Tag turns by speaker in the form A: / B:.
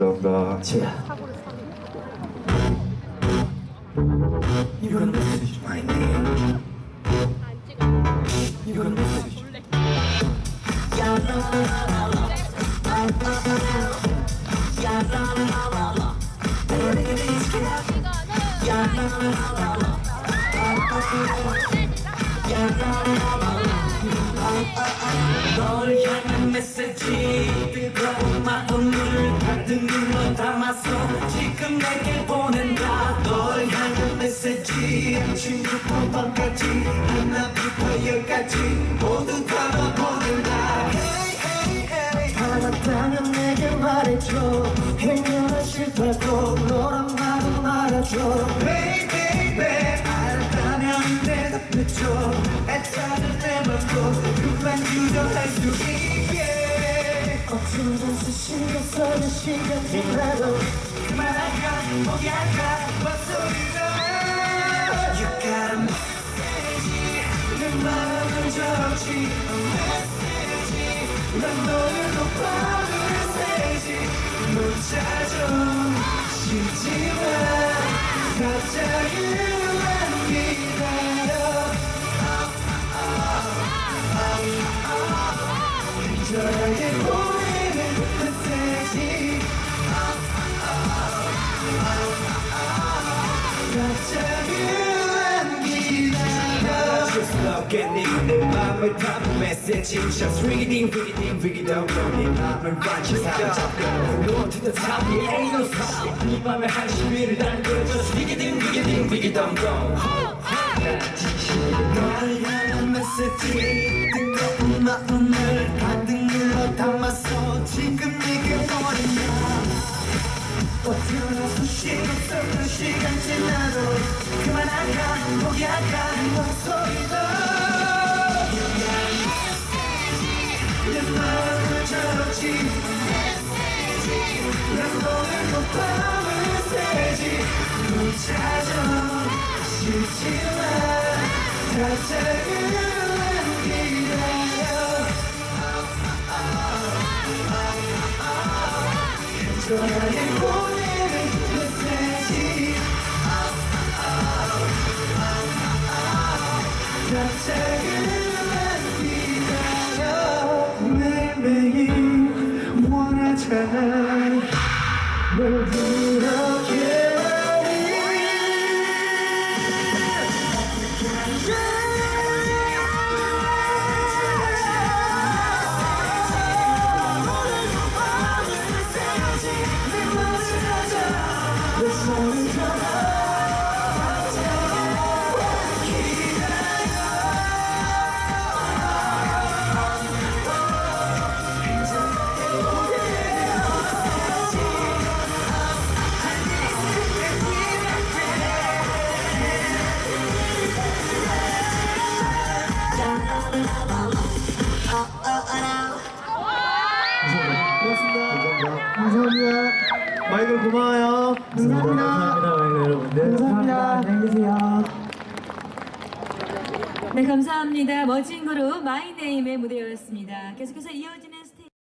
A: 감사합니다.
B: You're gonna message my name. You're gonna message. 널 향한 메시지 내게 보낸다. 널 향한 메시지 아침부터 밤까지 하나부터 열까지 모두 담아 보낸다. Hey hey hey. 알았다면 내게 말해줘. 행여나 싫다고 너란 말은 말아줘 Baby baby 알았다면 대답해줘 애착을 내뱉고 그만 유전할 수 있게 어쩌면서 신경 써는 시간 지나도 그만할까 포기할까 목소리가 You got a message 내 마음은 저렇지 message 난 너를 높아 메시지 문자 좀 기다려
C: 슬럽겠니 내 맘을 담은 메시지 Just reading reading reading 네 맘을 완전 사로잡고 No to the top yeah ain't no stop 네 맘에 한시위를 달고 Just reading reading reading go
B: 널 향한 메시지 시간 쏟는 시간 지나도 그만할까 포기할까 목소리도 내 마음을 저렇지 난 너를 높아 메시지 문자 좀 쉽지만 갑자기만 기다려 전화 What I a. We'll
A: 감사합니다. 마이클 고마워요. 감사합니다. 감사합니다, 마이클 여러분들. 감사합니다. 안녕히 계세요.
D: 네, 감사합니다. 멋진 그룹 마이네임의 무대였습니다. 계속해서 이어지는